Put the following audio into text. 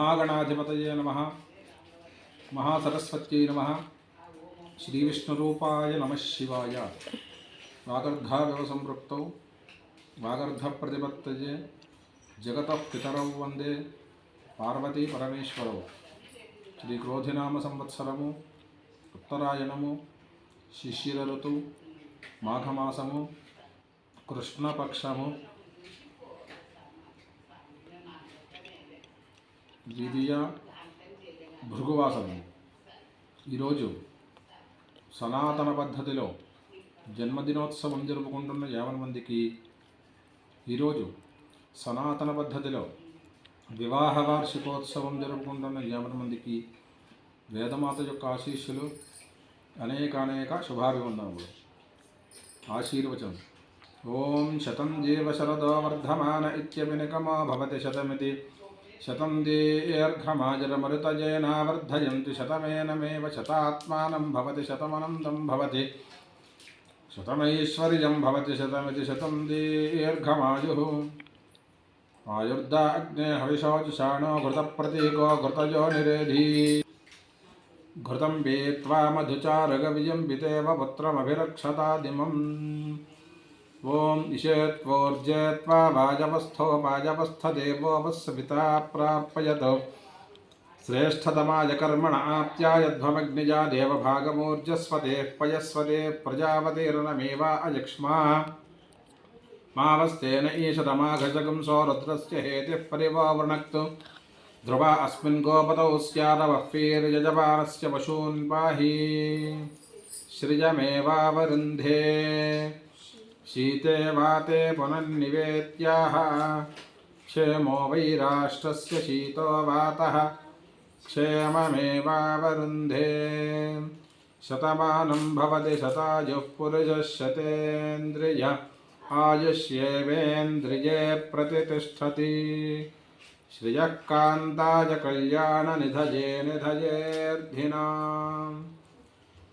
మహాగణాధిపతయే నమ. మహాసరస్వత్యై నమ. శ్రీవిష్ణురూపాయ నమ శివాయ. వాగర్ధావివ సంపృక్తౌ వాగర్ధప్రతిపత్తయే. జగత పితరౌ వందే. పార్వతీ పరమేశ్వరౌ శ్రీ క్రోధినామ సంవత్సరము ఉత్తరాయణము. శిశిర ఋతు మాఘమాసము. కృష్ణపక్షము. ద్వితీయ భృగువాసము. ఈరోజు సనాతన పద్ధతిలో జన్మదినోత్సవం జరుపుకుంటున్న యావన మందికి ఈరోజు సనాతన పద్ధతిలో వివాహ వార్షికోత్సవం జరుపుకుంటున్న యావన మందికి వేదమాత యొక్క ఆశీస్సులు అనేకానేక శుభాభివందనములు. ఆశీర్వచనం. ఓం శతం జీవ శరదో వర్ధమాన ఇత్యభినికమో భవతి శతమితి. शतं दीर्घमाजरमरुतजेनावर्धयन्ति शतमेनमेव शतात्मानं भवति शतमनन्तं भवति। शतमैश्वर्यं भवति, शतमिति शतं दीर्घमायुः। आयुर्दा अग्ने हविषोजुषाणो घृतप्रतीको घृतजो निरेधी। घृतं पीत्वा मधुचारगविजम्बितेव पुत्रमभिरक्षतादिमम्। ॐ इषेत्वोर्जेत्वा वाजवस्थो वाजवस्थदेवो वत्सविता प्रापयत श्रेष्ठतमाय कर्मण आप्यायध्वमग्निजा देवभागमूर्जस्वतेः पयस्वते प्रजापतिर्नमेवा अयक्ष्मा। मावस्तेन ईशतमाघजगं सौरुद्रस्य हेतिः परिवावृणक्तु ध्रुवा अस्मिन् गोपतौ स्यादवह्वीर्यजमानस्य पशून् पाहि। सृजमेवावरुन्धे शीते वाते पुनर्निवेत्याः क्षेमो वै राष्ट्रस्य शीतो वातः। क्षेममेवावरुन्धे। शतमानं भवति शतायुः पुरुषः शतेन्द्रिय। आयुष्येवेन्द्रिये प्रतितिष्ठति। श्रियः कान्ताय कल्याणनिधये निधयेऽर्थिनाम्